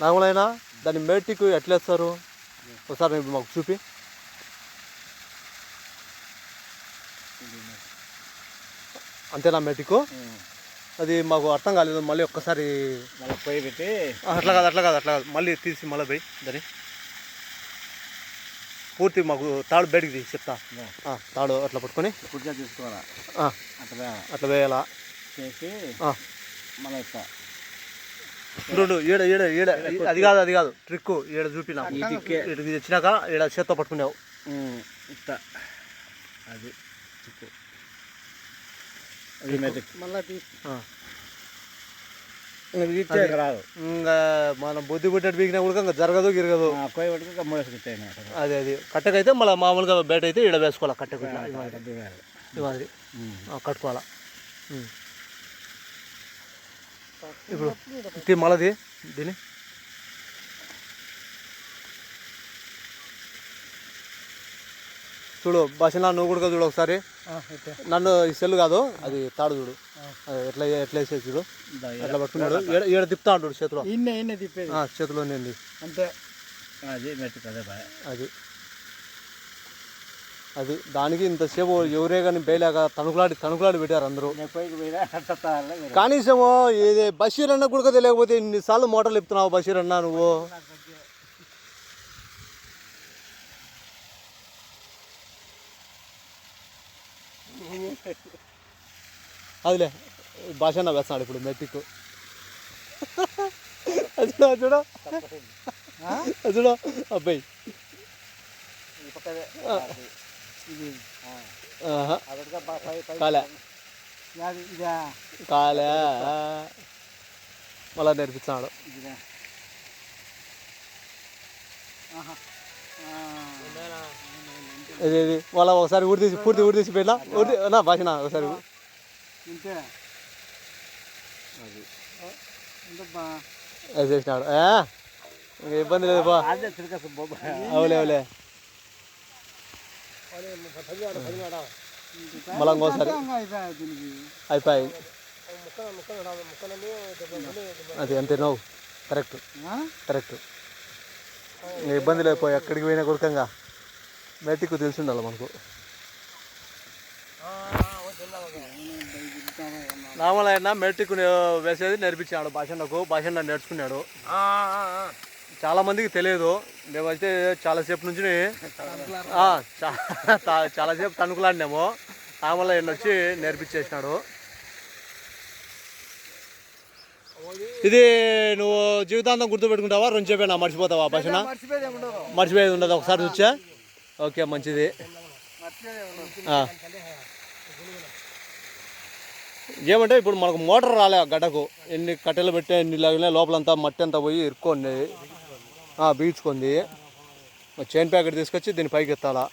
Normal దాన్ని మేటిక్ ఎట్లా వేస్తారు ఒకసారి మాకు చూపి. అంతేనా మేటిక్? అది మాకు అర్థం కాలేదు. మళ్ళీ ఒక్కసారి మళ్ళీ పొయ్యి పెట్టి అట్లా కాదు అట్లా కాదు అట్లా కాదు. మళ్ళీ తీసి మళ్ళీ పోయి దాన్ని పూర్తి మాకు తాడు బయటికి తీసి చెప్తా. తాడు అట్లా పట్టుకొని. కుర్చీ తీసుకోవాలా? అట్లా అట్లా వేయాలా? చేసి. మళ్ళీ ఇస్తా. చూడు ఈడ ఈడ ఈడ. అది కాదు అది కాదు. ట్రిక్ ఈడ చూపినా. ఈ టిక్కే. ఇక్కడికి తెచ్చినాక ఈడ చేత్తో పట్టుకున్నావు. అది చిక్కు అది మెదక్ మళ్ళీ ఆ. తీర్చాక రాదు. ఇంకా మనం బుద్ధి పుట్టినట్టు బీకినా కూడా ఇంకా జరగదు గిరగదు. అదే అది. కట్టకైతే మళ్ళీ మామూలుగా బయట అయితే ఈడ వేసుకోవాలి కట్టకు కట్టుకోవాలా. ఇప్పుడు తీ మళ్ళీ దీని చూడు భాషనా నువ్వు కూడా చూడు ఒకసారి. నన్ను ఈ సెల్ కాదు అది తాడు చూడు. అది ఎట్లా ఎట్లా వేసేది చూడు. ఎట్లా పట్టుకున్నాడు? ఈడ ఈడ తిప్పుతా ఉంటాడు చేతిలో. ఇన్నే ఇన్నే తిప్పేది. ఆ, చేతిలో ఉంది. అంతే. అది. అది దానికి ఇంతసేపు ఎవరే కానీ బేలేక తణుకులాడి తణుకులాడి పెట్టారు అందరూ. కనీసము ఇది బషీర్ అన్న కూడా తెలియకపోతే ఇన్నిసార్లు మోటార్లు చెప్తున్నావు బషీర్ అన్న నువ్వు? అదిలే భాష అన్న వేస్తున్నాడు ఇప్పుడు మెట్టిక్ చూడు చూడు అబ్బాయి. కాలే. మళ్ళా నేర్పించాడు ఇది. ఇది. వాళ్ళ ఒకసారి ఊరి తీసి పూర్తి ఊరి తీసి పెట్టినా? ఊరి నా భాషన ఒకసారి? చేసినాడు. ఇంకా ఇబ్బంది లేదు బా అవులే అవులే. మళ్ళీ ఇంకోసారి. దీనికి అయిపోయి అది అంతే నవ్వు కరెక్ట్. కరెక్ట్. ఇబ్బంది లేదు పో ఎక్కడికి పోయినా కొడుకంగా. మెట్టికు తెలిసి ఉండాలి మనకు. నార్మల్ అయినా మెట్రిక్ వేసేది నేర్పించాడు భాషన్నకు. భాషన్న నేర్చుకున్నాడు. చాలా మందికి తెలియదు. మేమైతే చాలాసేపు నుంచి చాలాసేపు తణుకులాడినాము. నార్మల్ ఆయన వచ్చి నేర్పించేసినాడు. ఇది నువ్వు జీవితాంతం గుర్తుపెట్టుకుంటావా? రెండు చెప్పేనా? మర్చిపోతావా భాషన? మర్చిపోయేది ఉండదు. ఒకసారి చూచా. ఓకే మంచిది. ఏమంటే ఇప్పుడు మనకు మోటార్ రాలే గడ్డకు. ఎన్ని కట్టెలు పెట్టే ఎన్ని లాగినా లోపలంతా మట్టి అంతా పోయి ఇరుక్కోండి బీడ్చుకుంది చైన్ ప్యాకెట్ తీసుకొచ్చి దీని పైకి ఎత్తాలా.